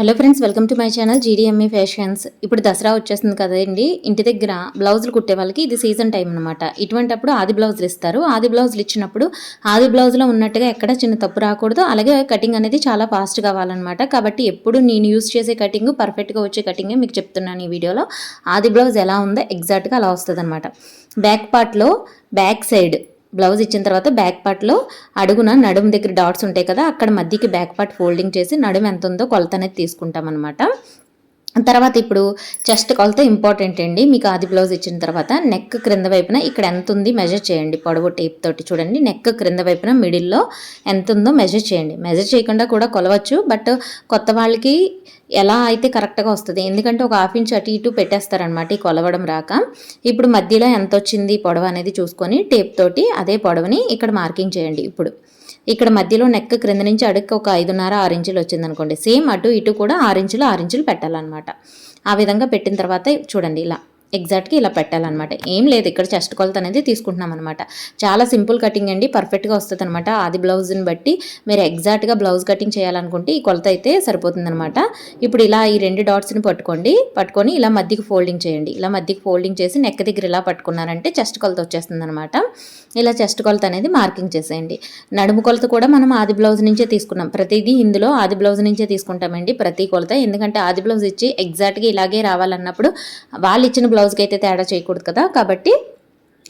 Hello friends welcome to my channel GDMA fashions ఇప్పుడు దసరా వచ్చేస్తుంది కదండి. ఇంటి దగ్గర బ్లౌజులు కుట్టే వాళ్ళకి ఇది సీజన్ టైం అనమాట ఇటువంటప్పుడు ఆది బ్లౌజులు ఇస్తారు. ఆది బ్లౌజులు ఇచ్చినప్పుడు ఆది బ్లౌజ్లో ఉన్నట్టుగా ఎక్కడ చిన్న తప్పు రాకూడదు. అలాగే కటింగ్ అనేది చాలా ఫాస్ట్ కావాలన్నమాట కాబట్టి ఎప్పుడు నేను యూస్ చేసే కటింగ్ పర్ఫెక్ట్గా వచ్చే కటింగే మీకు చెప్తున్నాను ఈ వీడియోలో. ఆది బ్లౌజ్ ఎలా ఉందో ఎగ్జాక్ట్గా అలా వస్తుంది బ్యాక్ పార్ట్లో బ్యాక్ సైడ్ బ్లౌజ్ ఇచ్చిన తర్వాత బ్యాక్ పార్ట్లో అడుగున నడుము దగ్గర డాట్స్ ఉంటాయి కదా అక్కడ మధ్యకి బ్యాక్ పార్ట్ ఫోల్డింగ్ చేసి నడుము ఎంత ఉందో కొలత అనేది తీసుకుంటాం అనమాట తర్వాత ఇప్పుడు చెస్ట్ కొలత ఇంపార్టెంట్ అండి. మీకు ఆది బ్లౌజ్ ఇచ్చిన తర్వాత నెక్ క్రింద వైపున ఇక్కడ ఎంత ఉంది మెజర్ చేయండి. పొడవు టేప్ తోటి చూడండి. నెక్ క్రింద వైపున మిడిల్లో ఎంత ఉందో మెజర్ చేయండి. మెజర్ చేయకుండా కూడా కొలవచ్చు. బట్ కొత్త వాళ్ళకి ఎలా అయితే కరెక్ట్గా వస్తుంది. ఎందుకంటే ఒక హాఫ్ ఇంచ్ అటు ఇటు పెట్టేస్తారనమాట ఈ కొలవడం రాక. ఇప్పుడు మధ్యలో ఎంత వచ్చింది? పొడవు అనేది చూసుకొని టేప్ తోటి అదే పొడవుని ఇక్కడ మార్కింగ్ చేయండి. ఇప్పుడు ఇక్కడ మధ్యలో నెక్ క్రింద నుంచి అడుక్కి ఒక ఐదున్నర ఆరు ఇంచులు వచ్చింది అనుకోండి సేమ్ అటు ఇటు కూడా ఆరు ఇంచులు ఆరు ఇంచులు పెట్టాలన్నమాట. ఆ విధంగా పెట్టిన తర్వాత చూడండి ఇలా. ఎగ్జాక్ట్గా ఇలా పెట్టాలన్నమాట. ఏం లేదు ఇక్కడ చెస్ట్ కొలత అనేది తీసుకుంటున్నాం అనమాట చాలా సింపుల్ కటింగ్ అండి పర్ఫెక్ట్గా వస్తుంది అనమాట ఆది బ్లౌజ్ని బట్టి మీరు ఎగ్జాక్ట్గా బ్లౌజ్ కటింగ్ చేయాలనుకుంటే ఈ కొలత అయితే సరిపోతుందనమాట ఇప్పుడు ఇలా ఈ రెండు డాట్స్ని పట్టుకోండి పట్టుకొని ఇలా మధ్యకి ఫోల్డింగ్ చేయండి. ఇలా మధ్యకి ఫోల్డింగ్ చేసి నెక్క దగ్గర ఇలా పట్టుకున్నారంటే చెస్ట్ కొలత వచ్చేస్తుంది అనమాట ఇలా చెస్ట్ కొలత అనేది మార్కింగ్ చేసేయండి. నడుము కొలత కూడా మనం ఆది బ్లౌజ్ నుంచే తీసుకున్నాం. ప్రతిదీ ఇందులో ఆది బ్లౌజ్ నుంచే తీసుకుంటామండి ప్రతి కొలత. ఎందుకంటే ఆది బ్లౌజ్ ఇచ్చి ఎగ్జాక్ట్గా ఇలాగే రావాలన్నప్పుడు వాళ్ళు ఇచ్చిన బ్లౌజ్కి అయితే తేడా చేయకూడదు కదా. కాబట్టి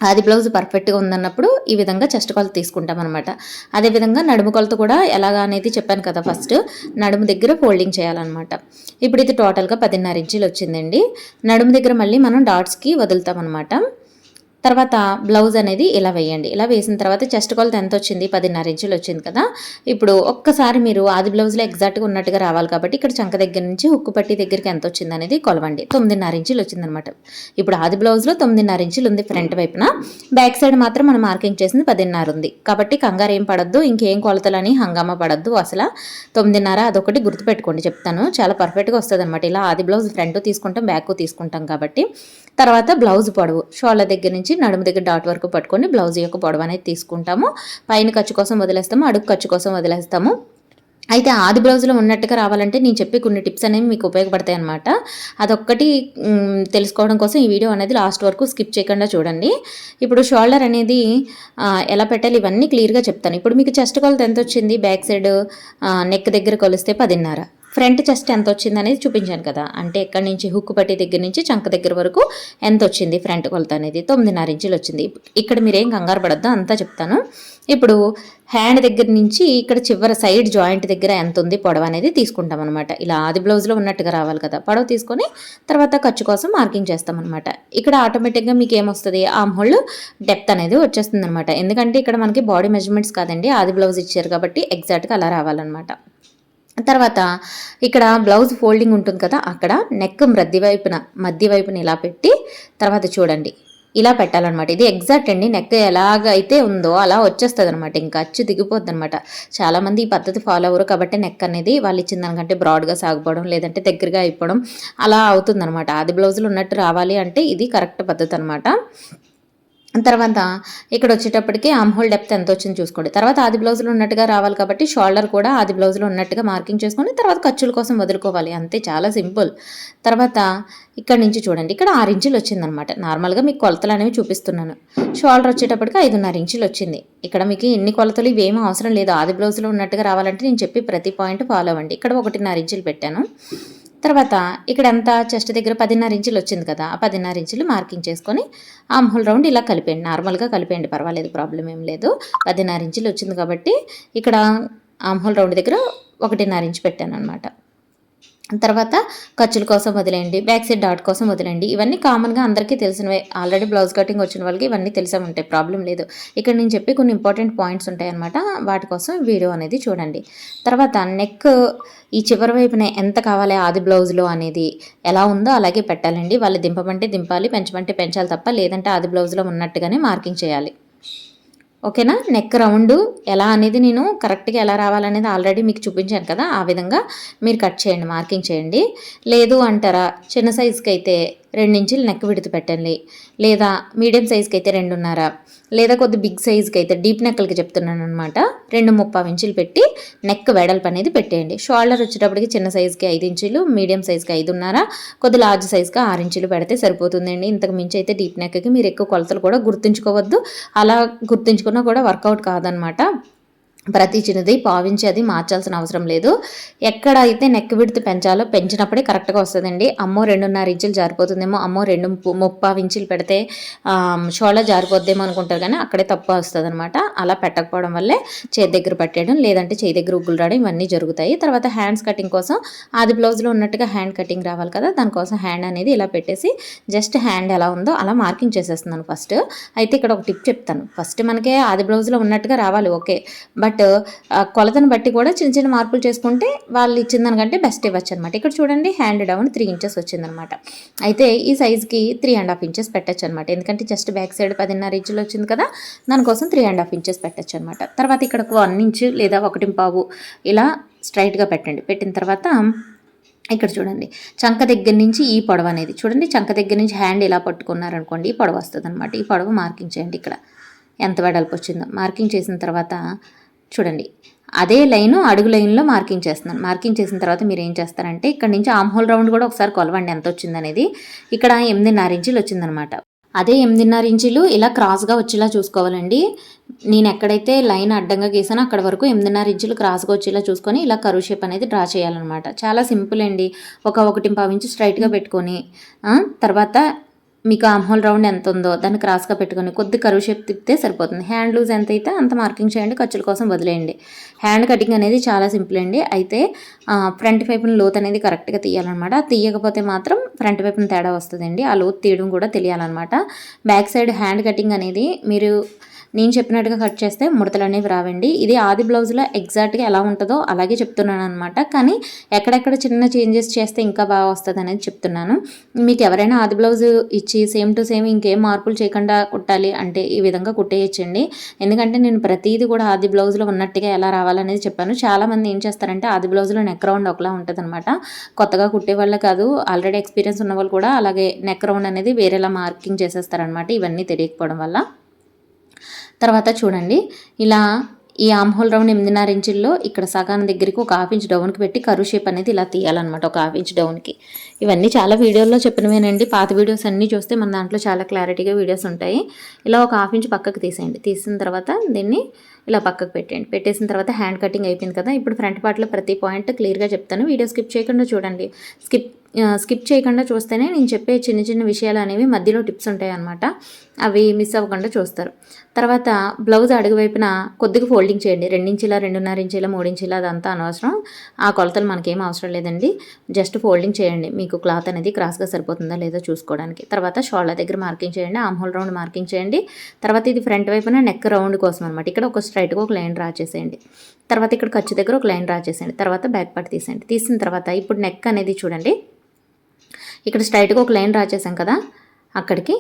అది బ్లౌజ్ పర్ఫెక్ట్గా ఉందన్నప్పుడు ఈ విధంగా చెస్ట్ కొలత తీసుకుంటాం అనమాట అదేవిధంగా నడుము కొలత కూడా ఎలాగా అనేది చెప్పాను కదా ఫస్ట్. నడుము దగ్గర ఫోల్డింగ్ చేయాలన్నమాట. ఇప్పుడు ఇది టోటల్గా పదిన్నర ఇంచులు వచ్చిందండి నడుము దగ్గర మళ్ళీ మనం డాట్స్కి వదులుతాం అనమాట తర్వాత బ్లౌజ్ అనేది ఇలా వేయండి. ఇలా వేసిన తర్వాత చెస్ట్ కొలత ఎంత వచ్చింది? పదిన్నర ఇంచులు వచ్చింది కదా. ఇప్పుడు ఒక్కసారి మీరు ఆది బ్లౌజ్లో ఎగ్జాక్ట్గా ఉన్నట్టుగా రావాలి కాబట్టి ఇక్కడ చంక దగ్గర నుంచి హుక్కు పట్టి దగ్గరికి ఎంత వచ్చింది అనేది కొలవండి. తొమ్మిదిన్నర ఇంచులు వచ్చిందనమాట ఇప్పుడు ఆది బ్లౌజ్లో తొమ్మిదిన్నర ఇంచులు ఉంది ఫ్రంట్ వైపున. బ్యాక్ సైడ్ మాత్రం మనం మార్కింగ్ చేసింది పదిన్నర ఉంది. కాబట్టి కంగారు ఏం పడద్దు ఇంకేం కొలతలని హంగామా పడద్దు అసలు. తొమ్మిదిన్నర అదొకటి గుర్తుపెట్టుకోండి చెప్తాను. చాలా పర్ఫెక్ట్గా వస్తుంది అనమాట ఇలా ఆది బ్లౌజ్ ఫ్రంట్ తీసుకుంటాం బ్యాక్ తీసుకుంటాం కాబట్టి. తర్వాత బ్లౌజ్ పొడవు. షోళ్ళ దగ్గర నుంచి నడుము దగ్గర డాట్ వరకు పట్టుకొని బ్లౌజ్ యొక్క పొడవు అనేది తీసుకుంటాము. పైన ఖర్చు కోసం వదిలేస్తాము అడుగు ఖర్చు కోసం వదిలేస్తాము. అయితే ఆది బ్లౌజ్లో ఉన్నట్టుగా రావాలంటే నేను చెప్పే కొన్ని టిప్స్ అనేవి మీకు ఉపయోగపడతాయి అనమాట అదొక్కటి తెలుసుకోవడం కోసం ఈ వీడియో అనేది లాస్ట్ వరకు స్కిప్ చేయకుండా చూడండి. ఇప్పుడు షోల్డర్ అనేది ఎలా పెట్టాలి ఇవన్నీ క్లియర్గా చెప్తాను. ఇప్పుడు మీకు చెస్ట్ కొలత ఎంత వచ్చింది? బ్యాక్ సైడ్ నెక్ దగ్గర కొలిస్తే పదిన్నర. ఫ్రంట్ చెస్ట్ ఎంత వచ్చింది అనేది చూపించాను కదా. అంటే ఎక్కడి నుంచి హుక్ పట్టి దగ్గర నుంచి చంక దగ్గర వరకు ఎంత వచ్చింది ఫ్రంట్ కొలత అనేది? తొమ్మిదిన్నర ఇంచులు వచ్చింది. ఇక్కడ మీరేం కంగారు పడద్దు అంతా చెప్తాను. ఇప్పుడు హ్యాండ్ దగ్గర నుంచి ఇక్కడ చివరి సైడ్ జాయింట్ దగ్గర ఎంత ఉంది పొడవ అనేది తీసుకుంటాం అనమాట ఇలా ఆది బ్లౌజ్లో ఉన్నట్టుగా రావాలి కదా. పొడవ తీసుకొని తర్వాత ఖర్చు కోసం మార్కింగ్ చేస్తాం అనమాట ఇక్కడ ఆటోమేటిక్గా మీకు ఏమొస్తుంది ఆమ్ హోల్ డెప్త్ అనేది వచ్చేస్తుంది అనమాట ఎందుకంటే ఇక్కడ మనకి బాడీ మెజర్మెంట్స్ కాదండి. ఆది బ్లౌజ్ ఇచ్చారు కాబట్టి ఎగ్జాక్ట్గా అలా రావాలన్నమాట. తర్వాత ఇక్కడ బ్లౌజ్ ఫోల్డింగ్ ఉంటుంది కదా అక్కడ నెక్ మధ్య వైపున మధ్య వైపున ఇలా పెట్టి తర్వాత చూడండి. ఇలా పెట్టాలన్నమాట. ఇది ఎగ్జాక్ట్ అండి. నెక్ ఎలాగైతే ఉందో అలా వచ్చేస్తుంది అనమాట ఇంకా అచ్చు దిగిపోద్ది అనమాట చాలామంది ఈ పద్ధతి ఫాలో అవ్వరు కాబట్టి నెక్ అనేది వాళ్ళు ఇచ్చిన దానికంటే బ్రాడ్గా సాగిపోవడం లేదంటే దగ్గరగా అయిపోవడం అలా అవుతుందన్నమాట. ఆది బ్లౌజులు ఉన్నట్టు రావాలి అంటే ఇది కరెక్ట్ పద్ధతి అనమాట తర్వాత ఇక్కడ వచ్చేటప్పటికి ఆమ్హోల్ డెప్త్ ఎంత వచ్చింది చూసుకోండి. తర్వాత ఆది బ్లౌజ్లో ఉన్నట్టుగా రావాలి కాబట్టి షోల్డర్ కూడా ఆది బ్లౌజ్లో ఉన్నట్టుగా మార్కింగ్ చేసుకొని తర్వాత ఖర్చుల కోసం వదులుకోవాలి. అంతే చాలా సింపుల్. తర్వాత ఇక్కడ నుంచి చూడండి ఇక్కడ ఆరు ఇంచులు వచ్చిందనమాట నార్మల్గా మీకు కొలతలు అనేవి చూపిస్తున్నాను. షోల్డర్ వచ్చేటప్పటికి ఐదున్నర ఇంచులు వచ్చింది. ఇక్కడ మీకు ఎన్ని కొలతలు ఇవేమీ అవసరం లేదు. ఆది బ్లౌజ్లో ఉన్నట్టుగా రావాలంటే నేను చెప్పి ప్రతి పాయింట్ ఫాలో అవ్వండి. ఇక్కడ ఒకటిన్నర ఇంచులు పెట్టాను. తర్వాత ఇక్కడ ఎంత? చెస్ట్ దగ్గర పదిన్నర ఇంచులు వచ్చింది కదా ఆ పదిన్నర ఇంచులు మార్కింగ్ చేసుకొని ఆమ్హోల్ రౌండ్ ఇలా కలిపేయండి. నార్మల్గా కలిపేయండి పర్వాలేదు ప్రాబ్లం ఏం లేదు. పదిన్నర ఇంచులు వచ్చింది కాబట్టి ఇక్కడ ఆమ్హోల్ రౌండ్ దగ్గర ఒకటిన్నర ఇంచు పెట్టాను అనమాట తర్వాత ఖర్చుల కోసం వదిలేయండి బ్యాక్ సైడ్ డాట్ కోసం వదిలేయండి. ఇవన్నీ కామన్గా అందరికీ తెలిసినవే. ఆల్రెడీ బ్లౌజ్ కటింగ్ వచ్చిన వాళ్ళకి ఇవన్నీ తెలిసే ఉంటాయి. ప్రాబ్లం లేదు. ఇక్కడ నేను చెప్పి కొన్ని ఇంపార్టెంట్ పాయింట్స్ ఉంటాయి అనమాట వాటి కోసం వీడియో అనేది చూడండి. తర్వాత నెక్ ఈ చివరి వైపున ఎంత కావాలి ఆది బ్లౌజ్లో అనేది ఎలా ఉందో అలాగే పెట్టాలండి. వాళ్ళు దింపమంటే దింపాలి పెంచమంటే పెంచాలి తప్ప లేదంటే ఆది బ్లౌజ్లో ఉన్నట్టుగానే మార్కింగ్ చేయాలి. ఓకేనా? నెక్ రౌండ్ ఎలా అనేది నేను కరెక్ట్గా ఎలా రావాలనేది ఆల్రెడీ మీకు చూపించాను కదా ఆ విధంగా మీరు కట్ చేయండి మార్కింగ్ చేయండి. లేదు అంటారా? చిన్న సైజుకి అయితే రెండించులు నెక్ విడత పెట్టండి లేదా మీడియం సైజ్కి అయితే రెండున్నర లేదా కొద్ది బిగ్ సైజ్కి అయితే డీప్ నెక్కలకి చెప్తున్నాను అనమాట రెండు ముప్పావు ఇంచులు పెట్టి నెక్ వెడల్పు అనేది పెట్టేయండి. షోల్డర్ వచ్చేటప్పటికి చిన్న సైజ్కి ఐదు ఇంచులు మీడియం సైజ్కి ఐదున్నర కొద్ది లార్జ్ సైజ్కి ఆరు ఇంచులు పెడితే సరిపోతుందండి. ఇంతకు మించి అయితే డీప్ నెక్కి మీరు ఎక్కువ కొలతలు కూడా గుర్తుంచుకోవద్దు. అలా గుర్తుంచుకున్నా కూడా వర్కౌట్ కాదనమాట ప్రతి చిన్నది పావించి అది మార్చాల్సిన అవసరం లేదు. ఎక్కడ అయితే నెక్ విడితే పెంచాలో పెంచినప్పుడే కరెక్ట్గా వస్తుందండి. అమ్మో రెండున్నర ఇంచులు జారిపోతుందేమో అమ్మో రెండు ముప్పా ముప్పావు ఇంచులు పెడితే షోలా జారిపోద్దేమో అనుకుంటారు కానీ అక్కడే తప్పు వస్తుంది అనమాట అలా పెట్టకపోవడం వల్లే చేతి దగ్గర పెట్టేయడం లేదంటే చేయి దగ్గర ఉగ్గులు రావడం ఇవన్నీ జరుగుతాయి. తర్వాత హ్యాండ్స్ కటింగ్ కోసం ఆది బ్లౌజ్లో ఉన్నట్టుగా హ్యాండ్ కటింగ్ రావాలి కదా దానికోసం హ్యాండ్ అనేది ఇలా పెట్టేసి జస్ట్ హ్యాండ్ ఎలా ఉందో అలా మార్కింగ్ చేసేస్తున్నాను ఫస్ట్. అయితే ఇక్కడ ఒక టిప్ చెప్తాను. ఫస్ట్ మనకే ఆది బ్లౌజ్లో ఉన్నట్టుగా రావాలి ఓకే. బట్ బట్ కొలతను బట్టి కూడా చిన్న చిన్న మార్పులు చేసుకుంటే వాళ్ళు ఇచ్చిన దానికంటే బెస్ట్ ఇవ్వచ్చు అనమాట ఇక్కడ చూడండి హ్యాండ్ డౌన్ త్రీ ఇంచెస్ వచ్చిందనమాట అయితే ఈ సైజ్కి త్రీ అండ్ హాఫ్ ఇంచెస్ పెట్టచ్చు అనమాట ఎందుకంటే జస్ట్ బ్యాక్ సైడ్ పదిన్నర ఇంచులు వచ్చింది కదా దానికోసం త్రీ అండ్ హాఫ్ ఇంచెస్ పెట్టచ్చు అనమాట తర్వాత ఇక్కడ వన్ ఇంచు లేదా ఒకటి పావు ఇలా స్ట్రైట్గా పెట్టండి. పెట్టిన తర్వాత ఇక్కడ చూడండి చంక దగ్గర నుంచి ఈ పొడవ అనేది చూడండి చంక దగ్గర నుంచి హ్యాండ్ ఇలా పట్టుకున్నారనుకోండి ఈ పొడవ వస్తుంది అనమాట ఈ పొడవ మార్కింగ్ చేయండి ఇక్కడ. ఎంత వెడల్పు వచ్చిందో. మార్కింగ్ చేసిన తర్వాత చూడండి. అదే లైన్ అడుగు లైన్లో మార్కింగ్ చేస్తున్నాను. మార్కింగ్ చేసిన తర్వాత మీరు ఏం చేస్తారంటే ఇక్కడ నుంచి ఆమ్ హోల్ రౌండ్ కూడా ఒకసారి కొలవండి ఎంత వచ్చిందనేది. ఇక్కడ ఎనిమిదిన్నర ఇంచులు వచ్చిందనమాట. అదే ఎనిమిదిన్నర ఇంచులు ఇలా క్రాస్గా వచ్చేలా చూసుకోవాలండి. నేను ఎక్కడైతే లైన్ అడ్డంగా గీసానో అక్కడ వరకు ఎనిమిదిన్నర ఇంచులు క్రాస్గా వచ్చేలా చూసుకొని ఇలా కరువు షేప్ అనేది డ్రా చేయాలన్నమాట. చాలా సింపుల్ అండి. ఒక ఒకటి పావు ఇంచు స్ట్రైట్గా పెట్టుకొని తర్వాత మీకు ఆమ్హోల్ రౌండ్ ఎంత ఉందో దాన్ని క్రాస్గా పెట్టుకుని కొద్ది కరువు షేప్ తిప్పితే సరిపోతుంది. హ్యాండ్ లూజ్ ఎంత అయితే అంత మార్కింగ్ చేయండి ఖర్చుల కోసం వదిలేయండి. హ్యాండ్ కటింగ్ అనేది చాలా సింపుల్ అండి. అయితే ఫ్రంట్ వైపున లోత్ అనేది కరెక్ట్గా తీయాలన్నమాట. తీయకపోతే మాత్రం ఫ్రంట్ వైపున తేడా వస్తుందండి. ఆ లోత్ తీయడం కూడా తెలియాలన్నమాట. బ్యాక్ సైడ్ హ్యాండ్ కటింగ్ అనేది మీరు నేను చెప్పినట్టుగా కట్ చేస్తే ముడతలు అనేవి రావండి. ఇది ఆది బ్లౌజ్లో ఎగ్జాక్ట్గా ఎలా ఉంటుందో అలాగే చెప్తున్నాను అనమాట కానీ ఎక్కడెక్కడ చిన్న చేంజెస్ చేస్తే ఇంకా బాగా వస్తుంది అనేది చెప్తున్నాను. మీకు ఎవరైనా ఆది బ్లౌజ్ ఇచ్చి సేమ్ టు సేమ్ ఇంకేం మార్పులు చేయకుండా కుట్టాలి అంటే ఈ విధంగా కుట్టేయచ్చండి. ఎందుకంటే నేను ప్రతిదీ కూడా ఆది బ్లౌజ్లో ఉన్నట్టుగా ఎలా రావాలనేది చెప్పాను. చాలామంది ఏం చేస్తారంటే ఆది బ్లౌజ్లో నెక్ రౌండ్ ఒకలా ఉంటుంది అనమాట కొత్తగా కుట్టే వాళ్ళే కాదు ఆల్రెడీ ఎక్స్పీరియన్స్ ఉన్న వాళ్ళు కూడా అలాగే నెక్ రౌండ్ అనేది వేరేలా మార్కింగ్ చేసేస్తారనమాట ఇవన్నీ తెలియకపోవడం వల్ల. తర్వాత చూడండి ఇలా ఈ ఆమ్ హోల్ రౌండ్ ఎనిమిదిన్నర ఇంచుల్లో ఇక్కడ సగాన దగ్గరికి ఒక హాఫ్ ఇంచ్ డౌన్కి పెట్టి కరువు షేప్ అనేది ఇలా తీయాలన్నమాట ఒక హాఫ్ ఇంచ్ డౌన్కి. ఇవన్నీ చాలా వీడియోల్లో చెప్పినవేనండి. పాత వీడియోస్ అన్నీ చూస్తే మన దాంట్లో చాలా క్లారిటీగా వీడియోస్ ఉంటాయి. ఇలా ఒక హాఫ్ ఇంచ్ పక్కకు తీసేయండి. తీసిన తర్వాత దీన్ని ఇలా పక్కకు పెట్టండి పెట్టేసిన తర్వాత హ్యాండ్ కటింగ్ అయిపోయింది కదా ఇప్పుడు ఫ్రంట్ పార్ట్లో ప్రతి పాయింట్ క్లియర్గా చెప్తాను. వీడియో స్కిప్ చేయకుండా చూడండి. స్కిప్ స్కిప్ చేయకుండా చూస్తేనే నేను చెప్పే చిన్న చిన్న విషయాలు అనేవి మధ్యలో టిప్స్ ఉంటాయి అన్నమాట అవి మిస్ అవ్వకుండా చూస్తారు. తర్వాత బ్లౌజ్ అడుగు వైపున కొద్దిగా ఫోల్డింగ్ చేయండి. రెండించిలా రెండున్నర ఇంచిలా మూడించిలా అదంతా అనవసరం. ఆ కొలతలు మనకేం అవసరం లేదండి. జస్ట్ ఫోల్డింగ్ చేయండి. మీకు క్లాత్ అనేది క్రాస్గా సరిపోతుందా లేదో చూసుకోవడానికి. తర్వాత షోల్డర్ దగ్గర మార్కింగ్ చేయండి. ఆమ్ హోల్ రౌండ్ మార్కింగ్ చేయండి. తర్వాత ఇది ఫ్రంట్ వైపున నెక్ రౌండ్ కోసం అనమాట ఇక్కడ ఒక స్ట్రైట్గా ఒక లైన్ డ్రా చేసేయండి. తర్వాత ఇక్కడ ఖర్చు దగ్గర ఒక లైన్ డ్రా చేసేయండి. తర్వాత బ్యాక్ పార్ట్ తీసేయండి. తీసిన తర్వాత ఇప్పుడు నెక్ అనేది చూడండి. ఇక్కడ స్ట్రైట్గా ఒక లైన్ డ్రా చేసాం కదా. అక్కడికి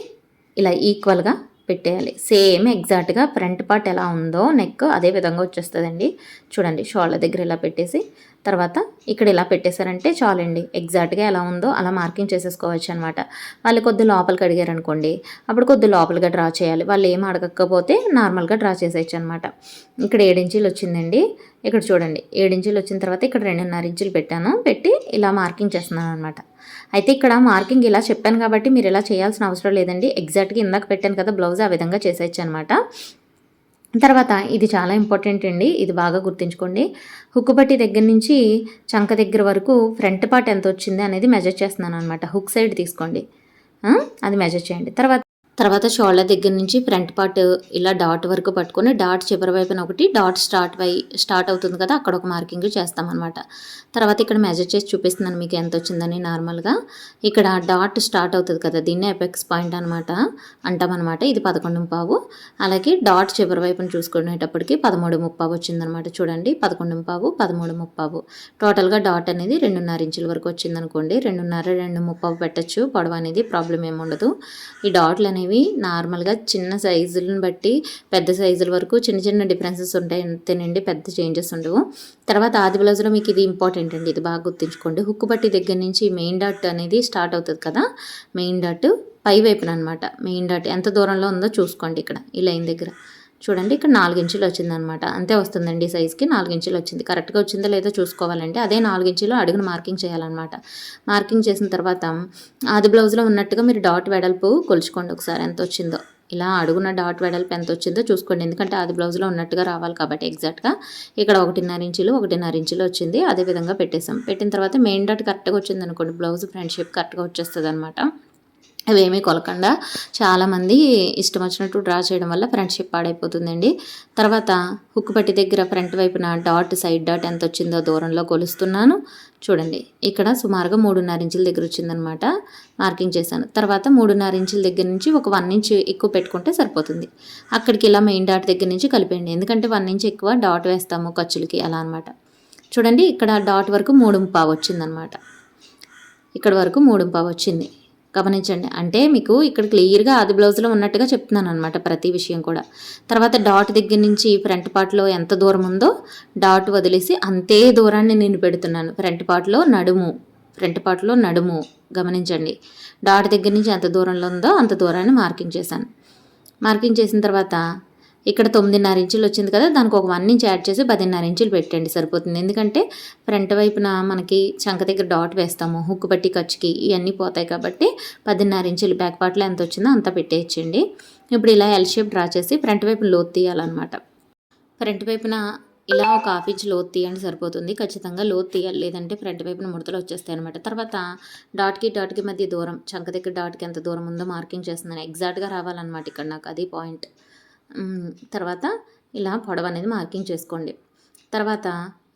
ఇలా ఈక్వల్గా పెట్టేయాలి. సేమ్ ఎగ్జాక్ట్గా ఫ్రంట్ పార్ట్ ఎలా ఉందో నెక్ అదే విధంగా వచ్చేస్తుందండి. చూడండి షోళ్ళ దగ్గర ఇలా పెట్టేసి తర్వాత ఇక్కడ ఇలా పెట్టేశారంటే చాలండి. ఎగ్జాక్ట్గా ఎలా ఉందో అలా మార్కింగ్ చేసేసుకోవచ్చు అనమాట వాళ్ళు కొద్ది లోపలికి అడిగారు అనుకోండి అప్పుడు కొద్ది లోపలిగా డ్రా చేయాలి. వాళ్ళు ఏం అడగకపోతే నార్మల్గా డ్రా చేసేయచ్చు అనమాట ఇక్కడ ఏడించీలు వచ్చిందండి. ఇక్కడ చూడండి ఏడించీలు వచ్చిన తర్వాత ఇక్కడ రెండున్నర ఇంచులు పెట్టాను. పెట్టి ఇలా మార్కింగ్ చేస్తున్నాను అనమాట అయితే ఇక్కడ మార్కింగ్ ఇలా చెప్పాను కాబట్టి మీరు ఇలా చేయాల్సిన అవసరం లేదండి. ఎగ్జాక్ట్గా ఇందాక పెట్టాను కదా బ్లౌజ్ ఆ విధంగా చేసేయచ్చు అనమాట తర్వాత ఇది చాలా ఇంపార్టెంట్ అండి. ఇది బాగా గుర్తుంచుకోండి. హుక్ దగ్గర నుంచి చంక దగ్గర వరకు ఫ్రంట్ పార్ట్ ఎంత వచ్చింది అనేది మెజర్ చేస్తున్నాను అనమాట హుక్ సైడ్ తీసుకోండి అది మెజర్ చేయండి. తర్వాత తర్వాత షోల్డర్ దగ్గర నుంచి ఫ్రంట్ పార్ట్ ఇలా డాట్ వరకు పట్టుకొని డాట్ చివరి వైపున ఒకటి డాట్ స్టార్ట్ వై స్టార్ట్ అవుతుంది కదా అక్కడ ఒక మార్కింగ్ చేస్తామన్నమాట. తర్వాత ఇక్కడ మెజర్ చేసి చూపిస్తున్నాను మీకు ఎంత వచ్చిందని నార్మల్గా. ఇక్కడ డాట్ స్టార్ట్ అవుతుంది కదా దీన్ని ఎపెక్స్ పాయింట్ అనమాట అంటామన్నమాట ఇది పదకొండు పావు అలాగే డాట్ చివరి వైపున చూసుకునేటప్పటికి పదమూడు ముప్పావు వచ్చిందనమాట చూడండి. పదకొండు పావు పదమూడు ముప్పావు. టోటల్గా డాట్ అనేది రెండున్నర ఇంచుల వరకు వచ్చిందనుకోండి రెండున్నర రెండు ముప్పావు పెట్టచ్చు పొడవ అనేది ప్రాబ్లం ఏమి ఉండదు. ఈ డాట్లు అనేవి అనేవి నార్మల్గా చిన్న సైజులను బట్టి పెద్ద సైజుల వరకు చిన్న చిన్న డిఫరెన్సెస్ ఉంటాయి. అంతేనండి పెద్ద చేంజెస్ ఉండవు. తర్వాత ఆది బ్లౌజ్లో మీకు ఇది ఇంపార్టెంట్ అండి. ఇది బాగా గుర్తుంచుకోండి. హుక్కు పట్టి దగ్గర నుంచి మెయిన్ డాట్ అనేది స్టార్ట్ అవుతుంది కదా? మెయిన్ డాట్ పై వైపున అనమాట మెయిన్ డాట్ ఎంత దూరంలో ఉందో చూసుకోండి ఇక్కడ ఈ లైన్ దగ్గర. చూడండి ఇక్కడ నాలుగు ఇంచులు వచ్చిందనమాట. అంతే వస్తుందండి సైజ్కి నాలుగు ఇంచులు వచ్చింది. కరెక్ట్గా వచ్చిందో లేదో చూసుకోవాలంటే అదే నాలుగు ఇంచులు అడుగును మార్కింగ్ చేయాలన్నమాట మార్కింగ్ చేసిన తర్వాత ఆది బ్లౌజ్లో ఉన్నట్టుగా మీరు డాట్ వెడల్పు కొలుచుకోండి ఒకసారి ఎంత వచ్చిందో. ఇలా అడుగున డాట్ వెడల్పు ఎంత వచ్చిందో చూసుకోండి. ఎందుకంటే ఆది బ్లౌజ్లో ఉన్నట్టుగా రావాలి కాబట్టి ఎగ్జాక్ట్గా. ఇక్కడ ఒకటిన్నర ఇంచులు ఒకటిన్నర ఇంచులు వచ్చింది. అదే విధంగా పెట్టేసాం పెట్టిన తర్వాత మెయిన్ డాట్ కరెక్ట్గా వచ్చింది అనుకోండి బ్లౌజ్ ఫ్రంట్ షేప్ కరెక్ట్గా వచ్చేస్తుంది అనమాట అవేమీ కొలకుండా. చాలామంది ఇష్టం వచ్చినట్టు డ్రా చేయడం వల్ల ఫ్రంట్షిప్ పాడైపోతుందండి. తర్వాత హుక్ పట్టి దగ్గర ఫ్రంట్ వైపున డాట్ సైడ్ డాట్ ఎంత వచ్చిందో దూరంలో కొలుస్తున్నాను. చూడండి ఇక్కడ సుమారుగా మూడున్నర ఇంచుల దగ్గర వచ్చిందనమాట. మార్కింగ్ చేశాను. తర్వాత మూడున్నర ఇంచుల దగ్గర నుంచి ఒక వన్ ఇంచ్ ఎక్కువ పెట్టుకుంటే సరిపోతుంది. అక్కడికి ఇలా మెయిన్ డాట్ దగ్గర నుంచి కలిపేయండి. ఎందుకంటే వన్ ఇంచ్ ఎక్కువ డాట్ వేస్తాము ఖర్చులకి అలా అనమాట. చూడండి ఇక్కడ డాట్ వరకు మూడు పావు వచ్చిందనమాట. ఇక్కడ వరకు మూడు పావు వచ్చింది. గమనించండి. అంటే మీకు ఇక్కడ క్లియర్గా ఆది బ్లౌజ్లో ఉన్నట్టుగా చెప్తున్నాను అనమాట ప్రతి విషయం కూడా. తర్వాత డాట్ దగ్గర నుంచి ఫ్రంట్ పార్ట్లో ఎంత దూరం ఉందో డాట్ వదిలేసి అంతే దూరాన్ని నేను పెడుతున్నాను. ఫ్రంట్ పార్ట్లో నడుము ఫ్రంట్ పార్ట్లో నడుము. గమనించండి. డాట్ దగ్గర నుంచి ఎంత దూరంలో ఉందో అంత దూరాన్ని మార్కింగ్ చేశాను. మార్కింగ్ చేసిన తర్వాత ఇక్కడ తొమ్మిదిన్నర ఇంచులు వచ్చింది కదా దానికి ఒక వన్ ఇంచ్ యాడ్ చేసి పదిన్నర ఇంచులు పెట్టండి సరిపోతుంది. ఎందుకంటే ఫ్రంట్ వైపున మనకి చంక దగ్గర డాట్ వేస్తాము హుక్కు పట్టి ఖర్చుకి ఇవన్నీ పోతాయి కాబట్టి పదిన్నర ఇంచులు బ్యాక్ పార్ట్లో ఎంత వచ్చిందో అంత పెట్టేయచ్చండి. ఇప్పుడు ఇలా ఎల్ షేప్ డ్రా చేసి ఫ్రంట్ వైపు లోతు తీయాలన్నమాట. ఫ్రంట్ వైపున ఇలా ఒక హాఫ్ ఇంచ్ లోతు తీయండి సరిపోతుంది. ఖచ్చితంగా లోతు తీయాలి లేదంటే ఫ్రంట్ వైపున ముడతలు వచ్చేస్తాయి అనమాట తర్వాత డాట్కి డాట్కి మధ్య దూరం చంక దగ్గర డాట్కి ఎంత దూరం ఉందో మార్కింగ్ చేస్తున్నాను. ఎగ్జాక్ట్గా రావాలన్నమాట ఇక్కడ నాకు అది పాయింట్. తర్వాత ఇలా పొడవ అనేది మార్కింగ్ చేసుకోండి. తర్వాత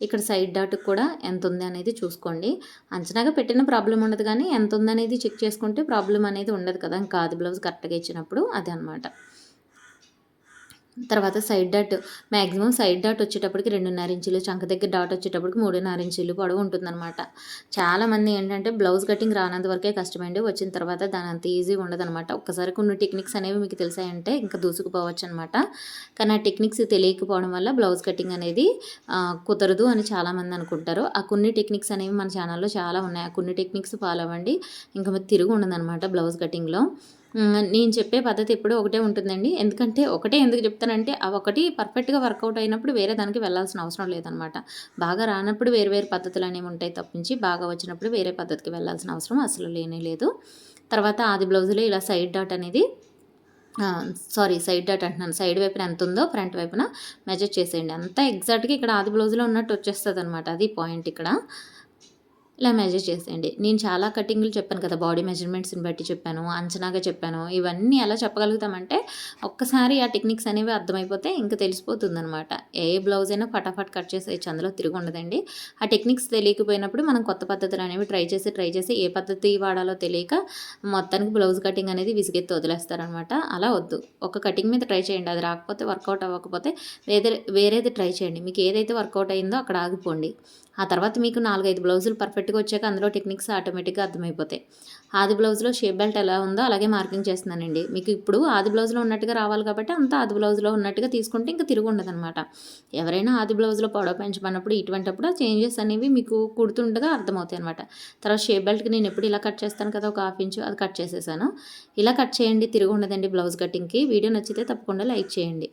ఇక్కడ సైడ్ డాట్ కూడా ఎంత ఉంది అనేది చూసుకోండి. అంచనాగా పెట్టిన ప్రాబ్లం ఉండదు కానీ ఎంత ఉందనేది చెక్ చేసుకుంటే ప్రాబ్లం అనేది ఉండదు కదా. ఇంకా అది బ్లౌజ్ కరెక్ట్గా ఇచ్చినప్పుడు అది అనమాట తర్వాత side dot maximum side dot వచ్చేటప్పటికి రెండున్నర ఇంచులు చంక దగ్గర డాట్ వచ్చేటప్పటికి మూడున్నర ఇంచులు పొడవు ఉంటుందన్నమాట. చాలామంది ఏంటంటే బ్లౌజ్ కటింగ్ రానంత వరకే కష్టమండి. వచ్చిన తర్వాత దాని అంత ఈజీ ఉండదన్నమాట. ఒక్కసారి కొన్ని టెక్నిక్స్ అనేవి మీకు తెలిసాయంటే ఇంకా దూసుకుపోవచ్చు అనమాట కానీ ఆ టెక్నిక్స్ తెలియకపోవడం వల్ల బ్లౌజ్ కటింగ్ అనేది కుదరదు అని చాలామంది అనుకుంటారు. ఆ కొన్ని టెక్నిక్స్ అనేవి మన ఛానల్లో చాలా ఉన్నాయి. ఆ కొన్ని టెక్నిక్స్ ఫాలో అవ్వండి. ఇంకా తిరుగు ఉండదన్నమాట బ్లౌజ్ కటింగ్లో. నేను చెప్పే పద్ధతి ఎప్పుడూ ఒకటే ఉంటుందండి. ఎందుకంటే ఒకటే ఎందుకు చెప్తానంటే ఆ ఒకటి పర్ఫెక్ట్గా వర్కౌట్ అయినప్పుడు వేరే దానికి వెళ్ళాల్సిన అవసరం లేదనమాట బాగా రానప్పుడు వేరు వేరు పద్ధతులు అనేవి ఉంటాయి తప్పించి బాగా వచ్చినప్పుడు వేరే పద్ధతికి వెళ్ళాల్సిన అవసరం అసలు లేనే లేదు. తర్వాత ఆది బ్లౌజులో ఇలా సైడ్ డాట్ అనేది సారీ సైడ్ డాట్ అంటున్నాను. సైడ్ వైపున ఎంత ఉందో ఫ్రంట్ వైపున మెజర్ చేసేయండి. అంతా ఎగ్జాక్ట్గా ఇక్కడ ఆది బ్లౌజ్లో ఉన్నట్టు వచ్చేస్తుంది అనమాట అది పాయింట్ ఇక్కడ. ఇలా మెజర్ చేసేయండి. నేను చాలా కటింగ్లు చెప్పాను కదా బాడీ మెజర్మెంట్స్ని బట్టి చెప్పాను అంచనాగా చెప్పాను. ఇవన్నీ ఎలా చెప్పగలుగుతామంటే ఒక్కసారి ఆ టెక్నిక్స్ అనేవి అర్థమైపోతే ఇంకా తెలిసిపోతుంది అనమాట ఏ బ్లౌజ్ అయినా ఫటాఫట్ కట్ చేసేయచ్చు అందులో తిరిగి ఉండదండి. ఆ టెక్నిక్స్ తెలియకపోయినప్పుడు మనం కొత్త పద్ధతులు అనేవి ట్రై చేసి ట్రై చేసి ఏ పద్ధతి వాడాలో తెలియక మొత్తానికి బ్లౌజ్ కటింగ్ అనేది విసిగెత్తి వదిలేస్తారనమాట అలా వద్దు. ఒక కటింగ్ మీద ట్రై చేయండి. అది రాకపోతే వర్కౌట్ అవ్వకపోతే వేరే వేరేది ట్రై చేయండి. మీకు ఏదైతే వర్కౌట్ అయిందో అక్కడ ఆగిపోండి. ఆ తర్వాత మీకు నాలుగైదు బ్లౌజులు పర్ఫెక్ట్గా వచ్చాక అందులో టెక్నిక్స్ ఆటోమేటిక్గా అర్థమైపోతాయి. ఆది బ్లౌజ్లో షేప్ బెల్ట్ ఎలా ఉందో అలాగే మార్కింగ్ చేస్తున్నానండి. మీకు ఇప్పుడు ఆది బ్లౌజ్లో ఉన్నట్టుగా రావాలి కాబట్టి అంతా ఆది బ్లౌజ్లో ఉన్నట్టుగా తీసుకుంటే ఇంకా తిరుగు ఉండదన్నమాట. ఎవరైనా ఆది బ్లౌజ్లో పొడవ పెంచమన్నప్పుడు ఇటువంటిప్పుడు చేంజెస్ అనేవి మీకు కుడుతుండగా అర్థమవుతాయి అనమాట తర్వాత షేప్ బెల్ట్కి నేను ఎప్పుడు ఇలా కట్ చేస్తాను కదా ఒక హాఫ్ ఇంచు అది కట్ చేసేసాను. ఇలా కట్ చేయండి తిరుగు ఉండదండి బ్లౌజ్ కటింగ్కి వీడియో నచ్చితే తప్పకుండా లైక్ చేయండి.